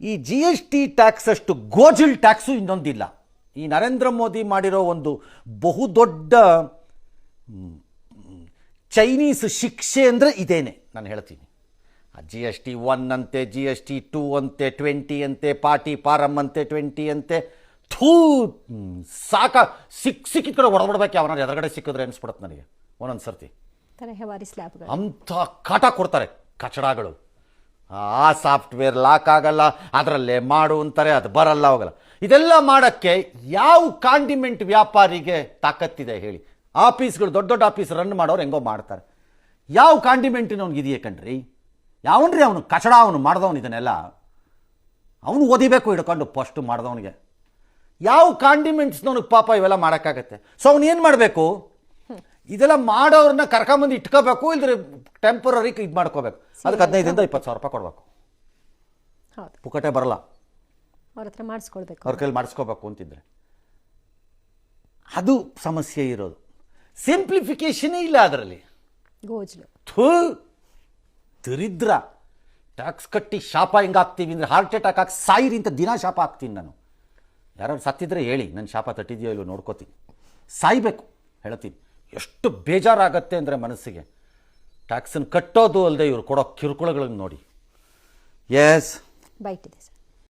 ಈ G S T tax ಅಷ್ಟು ಗೋಜಿಲ್ tax ಇನ್ನೊಂದಿಲ್ಲ. ಈ ನರೇಂದ್ರ ಮೋದಿ ಮಾಡಿರೋ ಒಂದು ಬಹುದೊಡ್ಡ ಚೈನೀಸ್ ಶಿಕ್ಷೆ ಅಂದರೆ ಇದೇನೆ ನಾನು ಹೇಳ್ತೀನಿ. ಜಿ ಎಸ್ ಟಿ ಒನ್ ಅಂತೆ ಜಿ ಎಸ್ ಟಿ ಟೂ ಅಂತೆ ಟ್ವೆಂಟಿ ಅಂತೆ ಪಾರ್ಟಿ ಪಾರಮ್ ಅಂತೆ ಟ್ವೆಂಟಿ ಅಂತೆ ಥೂ ಸಾಕ ಸಿಕ್ ಸಿಕ್ಕಿದ ಕಡೆ ಹೊಡೆದ್ಬಿಡ್ಬೇಕು ಯಾವನಾರು ಎದುರುಗಡೆ ಸಿಕ್ಕಿದ್ರೆ ಅನಿಸ್ಬಿಡುತ್ತೆ ನನಗೆ ಒಂದೊಂದು ಸರ್ತಿ ಅಂಥ ಕಾಟ ಕೊಡ್ತಾರೆ ಕಚಡಗಳು. ಆ ಸಾಫ್ಟ್ವೇರ್ ಲಾಕ್ ಆಗಲ್ಲ ಅದರಲ್ಲೇ ಮಾಡು ಅಂತಾರೆ ಅದು ಬರಲ್ಲ ಹೋಗಲ್ಲ. ಇದೆಲ್ಲ ಮಾಡೋಕ್ಕೆ ಯಾವ ಕಾಂಡಿಮೆಂಟ್ ವ್ಯಾಪಾರಿಗೆ ತಾಕತ್ತಿದೆ ಹೇಳಿ. ಆಫೀಸ್ಗಳು ದೊಡ್ಡ ದೊಡ್ಡ ಆಫೀಸ್ ರನ್ ಮಾಡೋರು ಹೆಂಗೋ ಮಾಡ್ತಾರೆ. ಯಾವ ಕಾಂಡಿಮೆಂಟಿನವ್ನಿಗೆ ಇದೆಯೇ ಕಣ್ರಿ? ಯಾವನ್ರಿ ಅವನು ಕಚಡ ಅವನು ಮಾಡ್ದವನು ಇದನ್ನೆಲ್ಲ? ಅವನು ಓದಿಬೇಕು ಹಿಡ್ಕೊಂಡು ಫಸ್ಟು ಮಾಡ್ದವನಿಗೆ. ಯಾವ ಕಾಂಡಿಮೆಂಟ್ಸ್ನವನಿಗೆ ಪಾಪ ಇವೆಲ್ಲ ಮಾಡೋಕ್ಕಾಗತ್ತೆ? ಸೊ ಅವನು ಏನು ಮಾಡಬೇಕು? ಇದೆಲ್ಲ ಮಾಡೋರನ್ನ ಕರ್ಕೊಂಬಂದು ಇಟ್ಕೋಬೇಕು ಇಲ್ದ್ರೆ ಟೆಂಪರರಿ ಇದು ಮಾಡ್ಕೋಬೇಕು. ಅದಕ್ಕೆ ಹದಿನೈದರಿಂದ ಇಪ್ಪತ್ತು ಸಾವಿರ ರೂಪಾಯಿ ಕೊಡಬೇಕು. ಹೌದು. ಪುಕ್ಕಟೆ ಬರಲ್ಲ. ಅವ್ರ ಹತ್ರ ಮಾಡಿಸ್ಕೊಳ್ಬೇಕು. ಅವ್ರ ಕೈಲಿ ಮಾಡಿಸ್ಕೋಬೇಕು ಅಂತಿದ್ರೆ. ಅದು ಸಮಸ್ಯೆ ಇರೋದು. ಸಿಂಪ್ಲಿಫಿಕೇಶನೇ ಇಲ್ಲ ಅದರಲ್ಲಿ. ಗೋಜ್ಲು. ಥೂ! ದರಿದ್ರ. ಟ್ಯಾಕ್ಸ್ ಕಟ್ಟಿ ಶಾಪ ಹಿಂಗೆ ಹಾಕ್ತೀವಿ ಅಂದರೆ ಹಾರ್ಟ್ ಅಟ್ಯಾಕ್ ಹಾಕಿ ಸಾಯಿರಿ ಅಂತ ದಿನ ಶಾಪ ಹಾಕ್ತೀನಿ ನಾನು. ಯಾರು ಸತ್ತಿದ್ರೆ ಹೇಳಿ ನನ್ನ ಶಾಪ ತಟ್ಟಿದೆಯೋ ಇಲ್ಲೋ ನೋಡ್ಕೋತೀನಿ. ಸಾಯ್ಬೇಕು ಹೇಳ್ತೀನಿ. ಎಷ್ಟು ಬೇಜಾರಾಗತ್ತೆ ಅಂದರೆ ಮನಸ್ಸಿಗೆ. ಟ್ಯಾಕ್ಸನ್ನು ಕಟ್ಟೋದು ಅಲ್ಲದೆ ಇವರು ಕೊಡೋ ಕಿರುಕುಳಗಳನ್ನು ನೋಡಿ. ಎಸ್ ಬೈಟ್ ಇದೆ ಸರ್